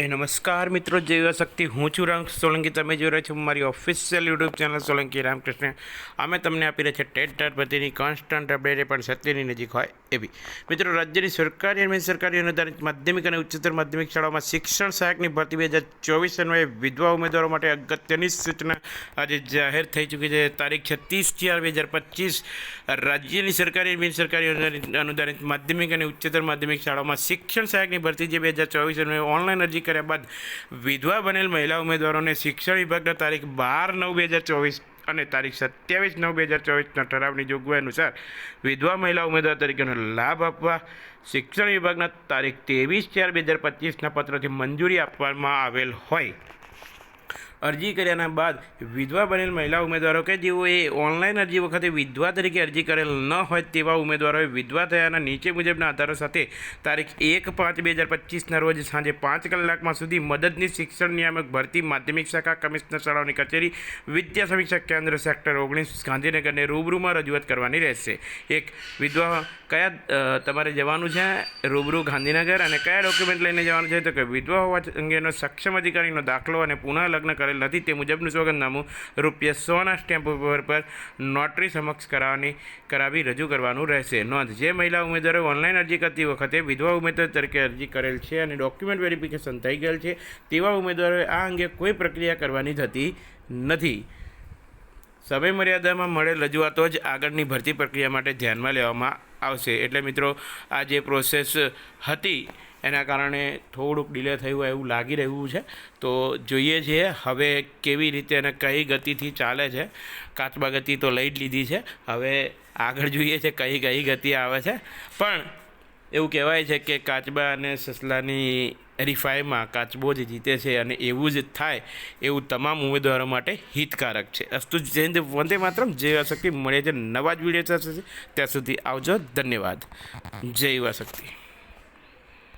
એ નમસ્કાર મિત્રો, જય શક્તિ. હું છું રામ સોલંકી. તમે જોઈ રહ્યા છો મારી official YouTube channel Solanki Ramkrishna. અમે તમને આપી રહ્યા છે ટેટ પતિની કોન્સ્ટન્ટ અપડેટ પણ સત્યની નજીક હોય એવી. મિત્રો, રાજ્યની સરકારી અને સરકારી અનુદાનિત માધ્યમિક અને ઉચ્ચતર માધ્યમિક શાળાઓમાં શિક્ષણ સહાયકની ભરતી બે હજાર ચોવીસ અન્વયે વિધવા ઉમેદવારો માટે અગત્યની સૂચના આજે જાહેર થઈ ચૂકી છે. તારીખ છત્રીસ ચાર બે હજાર પચીસ. રાજ્યની સરકારી અને અનુદાનિત અનુદાનિત માધ્યમિક અને ઉચ્ચતર માધ્યમિક શાળાઓમાં શિક્ષણ સહાયકની ભરતી જે બે હજાર ચોવીસ અન્વયે ઓનલાઈન અરજી કર્યા બાદ વિધવા બનેલ મહિલા ઉમેદવારોને શિક્ષણ વિભાગના તારીખ બાર નવ બે હજાર ચોવીસ અને તારીખ સત્યાવીસ નવ બે હજાર ચોવીસના ઠરાવની જોગવાઈ અનુસાર વિધવા મહિલા ઉમેદવાર તરીકેનો લાભ આપવા શિક્ષણ વિભાગના તારીખ ત્રેવીસ ચાર બે હજાર પચીસના પત્રથી મંજૂરી આપવામાં આવેલ હોય. અરજી કર્યાના બાદ વિધવા બનેલ મહિલા ઉમેદવારો કે જેઓએ ઓનલાઈન અરજી વખતે વિધવા તરીકે અરજી કરેલ ન હોય તેવા ઉમેદવારોએ વિધવા થયાના નીચે મુજબના આધારો સાથે તારીખ એક પાંચ બે હજાર પચીસના રોજ સાંજે પાંચ કલાકમાં સુધી મદદની શિક્ષણ નિયામક ભરતી માધ્યમિક શાખા કમિશનર શાળાઓની કચેરી, વિદ્યા સમીક્ષા કેન્દ્ર સેક્ટર ઓગણીસ, ગાંધીનગરને રૂબરૂમાં રજૂઆત કરવાની રહેશે. એક, વિધવા કયા તમારે જવાનું છે? રૂબરૂ ગાંધીનગર. અને કયા ડોક્યુમેન્ટ લઈને જવાનું છે? તો કે વિધવા હોવા અંગેનો સક્ષમ અધિકારીનો દાખલો અને પુનઃ લગ્ન કરેલ નથી. તે મુજબનું સોગંદનામું રૂપિયા સોના સ્ટેમ્પ ઉપર પર નોટરી સમક્ષ કરાવવાની, કરાવી રજૂ કરવાનું રહેશે. નોંધ, જે મહિલા ઉમેદવારો ઓનલાઈન અરજી કરતી વખતે વિધવા ઉમેદવાર તરીકે અરજી કરેલ છે અને ડોક્યુમેન્ટ વેરિફિકેશન થઈ ગયેલ છે, તેવા ઉમેદવારોએ આ અંગે કોઈ પ્રક્રિયા કરવાની થતી નથી. સમય મર્યાદામાં મળેલ રજૂઆતો જ આગળની ભરતી પ્રક્રિયા માટે ધ્યાનમાં લેવામાં આવશે. એટલે મિત્રો, આ જે પ્રોસેસ હતી એના કારણે થોડુંક ડિલે થયું એવું લાગી રહ્યું છે. તો જોઈએ છીએ હવે કેવી રીતે અને કઈ ગતિથી ચાલે છે. કાચબા ગતિ તો લઈ જ લીધી છે. હવે આગળ જોઈએ છે કઈ કઈ ગતિ આવે છે. પણ એવું કહેવાય છે કે કાચબા અને સસલાની હરીફાઈમાં કાચબો જ જીતે છે અને એવું જ થાય એવું તમામ ઉમેદવારો માટે હિતકારક છે. અસ્તુ જૈન વંદે માત્રમ. જય શક્તિ મળે છે, નવા જ વીડિયો થશે ત્યાં સુધી આવજો. ધન્યવાદ. જય શક્તિ.